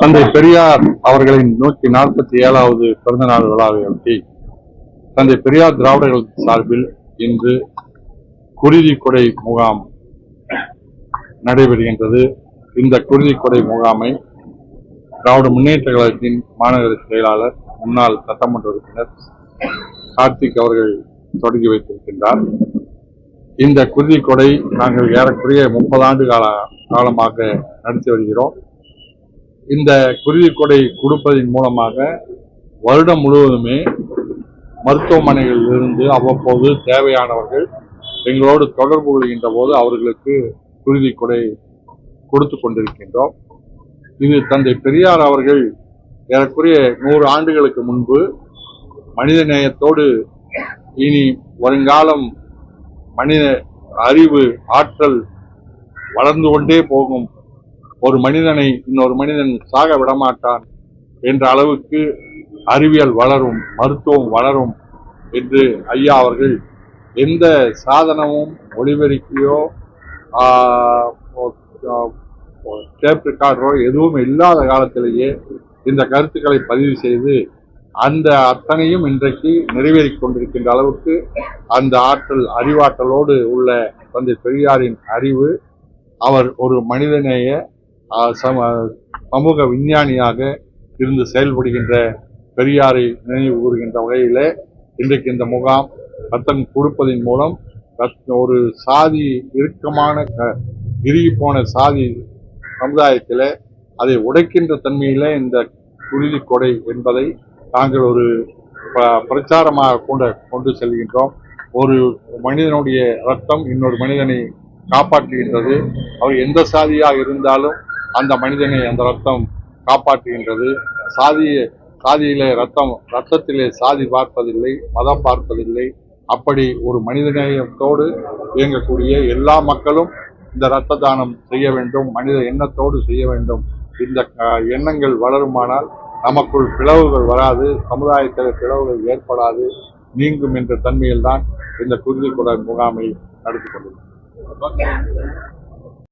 தந்தை பெரியார் அவர்களின் நூற்றி நாற்பத்தி ஏழாவது பிறந்தநாள் விழாவையொட்டி தந்தை பெரியார் திராவிடர்கள் சார்பில் இன்று குருதி கொடை முகாம் நடைபெறுகின்றது. இந்த குருதி கொடை முகாமை திராவிட முன்னேற்ற கழகத்தின் மாநகர செயலாளர் முன்னாள் சட்டமன்ற உறுப்பினர் கார்த்திக் அவர்கள் தொடங்கி வைத்திருக்கின்றார். இந்த குருதி கொடை நாங்கள் ஏறக்குறைய முப்பது ஆண்டு கால காலமாக நடத்தி வருகிறோம். இந்த குருதி கொடை கொடுப்பதன் மூலமாக வருடம் முழுவதுமே மருத்துவமனைகளிலிருந்து அவ்வப்போது தேவையானவர்கள் எங்களோடு தொடர்பு கொள்கின்ற போது அவர்களுக்கு குருதி கொடை கொடுத்து கொண்டிருக்கின்றோம். இது தந்தை பெரியார் அவர்கள் ஏறக்குறைய நூறு ஆண்டுகளுக்கு முன்பு மனித நேயத்தோடு இனி வருங்காலம் மனித அறிவு ஆற்றல் வளர்ந்து கொண்டே போகும். ஒரு மனிதனை இன்னொரு மனிதன் சாக விடமாட்டான் என்ற அளவுக்கு அறிவியல் வளரும் மருத்துவம் வளரும் என்று ஐயா அவர்கள் எந்த சாதனமும் ஒளிபெருக்கியோ டேப் ரெக்கார்டரோ எதுவும் இல்லாத காலத்திலேயே இந்த கருத்துக்களை பதிவு செய்து அந்த அத்தனையும் இன்றைக்கு நிறைவேறி கொண்டிருக்கின்ற அளவுக்கு அந்த ஆற்றல் அறிவாற்றலோடு உள்ள தந்தை பெரியாரின் அறிவு அவர் ஒரு மனிதநேய சம- சமூக விஞ்ஞானியாக இருந்து செயல்படுகின்ற பெரியாரை நினைவு கூறுகின்ற வகையிலே இன்றைக்கு இந்த முகாம் ரத்தம் கொடுப்பதன் மூலம் ரத்- ஒரு சாதி இறுக்கமான இறுகி போன சாதி சமுதாயத்தில் அதை உடைக்கின்ற தன்மையிலே இந்த குருதி கொடை என்பதை நாங்கள் ஒரு ப- பிரச்சாரமாக கொண்டு கொண்டு செல்கின்றோம். ஒரு மனிதனுடைய ரத்தம் இன்னொரு மனிதனை காப்பாற்றுகின்றது. அவர் எந்த சாதியாக இருந்தாலும் அந்த மனிதனை அந்த ரத்தம் காப்பாற்றுகின்றது. சாதிய சாதியிலே ரத்தம் ரத்தத்திலே சாதி பார்ப்பதில்லை மதம் பார்ப்பதில்லை. அப்படி ஒரு மனிதநேயத்தோடு இயங்கக்கூடிய எல்லா மக்களும் இந்த இரத்த தானம் செய்ய வேண்டும் மனித எண்ணத்தோடு செய்ய வேண்டும். இந்த எண்ணங்கள் வளருமானால் நமக்குள் பிளவுகள் வராது சமுதாயத்தில் பிளவுகள் ஏற்படாது நீங்கும் என்ற தன்மையில்தான் இந்த குருதி கொடை முகாமை நடத்தி கொண்டிருக்கிறோம்